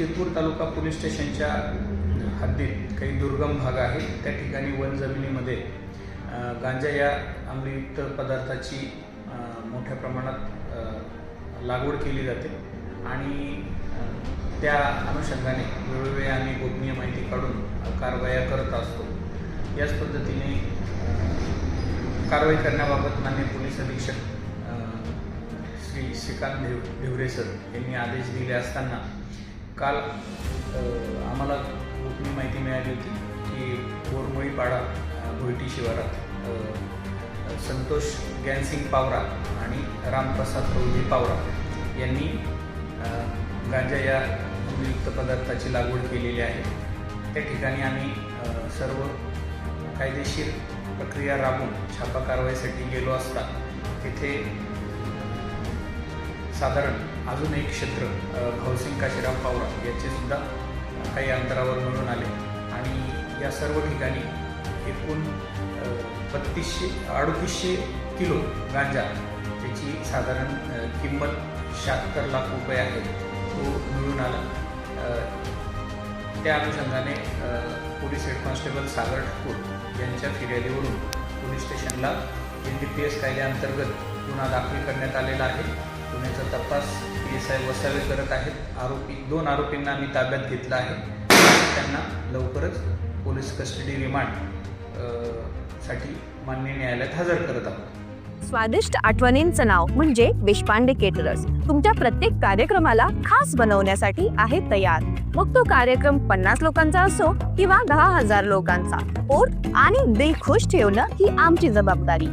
शिरपूर तालुका police स्टेशनच्या हद्दीत काही दुर्गम भाग आहेत. त्या ठिकाणी वन जमिनीमध्ये गांजा या आम्लयुक्त पदार्थाची मोठ्या प्रमाणात लागवड केली जाते. आणि त्या अनुषंगाने वेळोवेळी आम्ही गोपनीय माहिती काढून कारवाया करत असतो. याच पद्धतीने कारवाई करण्याबाबत मान्य पोलीस अधीक्षक श्री श्रीकांत ढेव ढेवरे सर यांनी आदेश दिले असताना काल आम्हाला गोपनीय माहिती मिळाली होती की बोरमोळीपाडा अ, भोयटी शिवारात संतोष ग्यानसिंग पावरा आणि रामप्रसाद प्रौजी पावरा यांनी गांजा या उपयुक्त पदार्थाची लागवड केलेली आहे. त्या ठिकाणी आम्ही सर्व कायदेशीर प्रक्रिया राबवून छापा कारवाईसाठी गेलो असता तिथे साधारण अजून एक क्षेत्र भाऊसिंग काशीराम पावरा याचे सुद्धा काही अंतरावर मिळून आले. आणि या सर्व ठिकाणी एकूण बत्तीसशे अडतीसशे किलो गांजा त्याची साधारण किंमत शहात्तर लाख रुपये आहे तो मिळून आला. त्या अनुषंगाने police head constable Sagar Thakur यांच्या फिर्यादीवरून पोलीस स्टेशनला एन डी पी एस कायद्याअंतर्गत गुन्हा दाखल करण्यात आलेला आहे. गुन्ह्याचा तपास पी एस आय वसावे करत आहेत. आरोपी दोन आरोपींना आम्ही ताब्यात घेतलं आहे. त्यांना लवकरच पोलीस कस्टडी रिमांडसाठी मान्य न्यायालयात हजर करत आहोत. स्वादिष्ट आठवणींचं नाव म्हणजे देशपांडे केटरर्स तुमच्या प्रत्येक कार्यक्रमाला खास बनवण्यासाठी आहे तयार. मग तो कार्यक्रम पन्नास लोकांचा असो किंवा दहा हजार लोकांचा. पोट आणि दिल खुश ठेवणं ही आमची जबाबदारी.